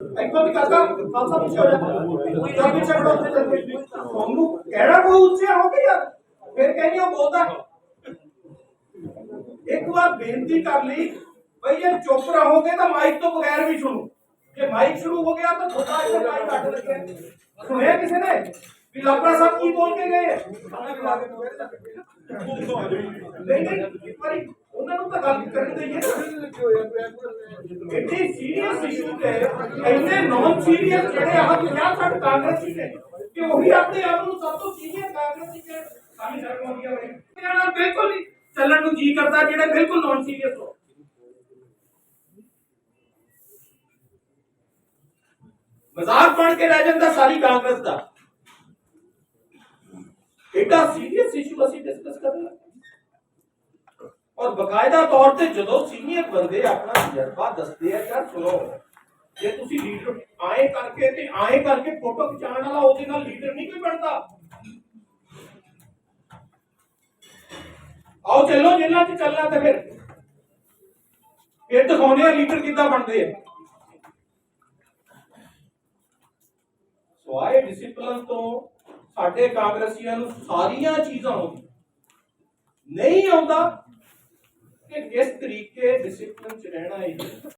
একদমই কাকা यार फिर कहनी हो बोलता एक बार बेनती कर ली भाई ये चुप रहोगे तो माइक तो बगैर भी सुनो। ये माइक शुरू हो गया तो छोटा ऐसा माइक काट लगे सुने किसी ने? भी लापरा साहब की बोल के गए नहीं हाँ, हाँ। नहीं एक बार ਤਾਂ ਗੱਲ ਕਰਨ ਦੇਈਏ ਨਾ ਇੱਥੇ ਸੀਰੀਅਸ ਇਸ਼ੂ ਤੇ ਇੰਨੇ ਨਾਨ ਸੀਰੀਅਸ ਜਿਹੜੇ ਆਹ 50 60 ਕਾਂਗਰਸੀ ਨੇ, ਕਿ ਉਹੀ ਆਪਣੇ ਆਪ ਨੂੰ ਸਭ ਤੋਂ ਸੀਨੀਅਰ ਕਾਂਗਰਸੀ ਤੇ ਸਾਡੀ ਸ਼ਰਮ ਆਉਂਦੀ ਹੈ ਇਹਨਾਂ ਨਾਲ ਬਿਲਕੁਲ ਨਹੀਂ ਚੱਲਣ ਨੂੰ ਜੀ ਕਰਦਾ ਜਿਹੜੇ ਬਿਲਕੁਲ ਨਾਨ ਸੀਰੀਅਸ ਹੋ। ਮਜ਼ਾਕ ਬਣ ਕੇ ਰਹਿ ਜਾਂਦਾ ਸਾਰੀ ਕਾਂਗਰਸ ਦਾ। ਐਡਾ ਸੀਰੀਅਸ ਇਸ਼ੂ ਅਸੀਂ ਡਿਸਕਸ ਕਰ ਰਹੇ ਹਾਂ। ਔਰ ਬਕਾਇਦਾ ਤੌਰ ਤੇ ਜਦੋਂ ਸੀਨੀਅਰ ਬੰਦੇ ਆਪਣਾ ਤਜਰਬਾ ਦੱਸਦੇ ਆ ਯਾਰ ਸੁਣੋ, ਜੇ ਤੁਸੀਂ ਲੀਡਰ ਆਏ ਕਰਕੇ ਤੇ ਆਏ ਕਰਕੇ ਫੋਟੋ ਖਿਚਾਉਣ ਵਾਲਾ ਉਹਦੇ ਨਾਲ ਲੀਡਰ ਨਹੀਂ ਕੋਈ ਬਣਦਾ। ਆਓ ਚੱਲੋ ਜੇਲਾਂ 'ਚ ਚੱਲਣਾ ਤੇ ਫਿਰ। ਫਿਰ ਦਿਖਾਉਂਦੇ ਆ ਲੀਡਰ ਕਿੱਦਾਂ ਬਣਦੇ ਆ। ਸਵਾਏ ਡਿਸਪਲਿਨ ਤੋਂ ਸਾਡੇ ਕਾਂਗਰਸੀਆਂ ਨੂੰ ਸਾਰੀਆਂ ਚੀਜ਼ਾਂ ਆਉਂਦੀਆਂ। ਨਹੀਂ ਆਉਂਦਾ ਕਿ ਕਿਸ ਤਰੀਕੇ ਡਿਸਪਲਿਨ ਚ ਰਹਿਣਾ ਹੈ?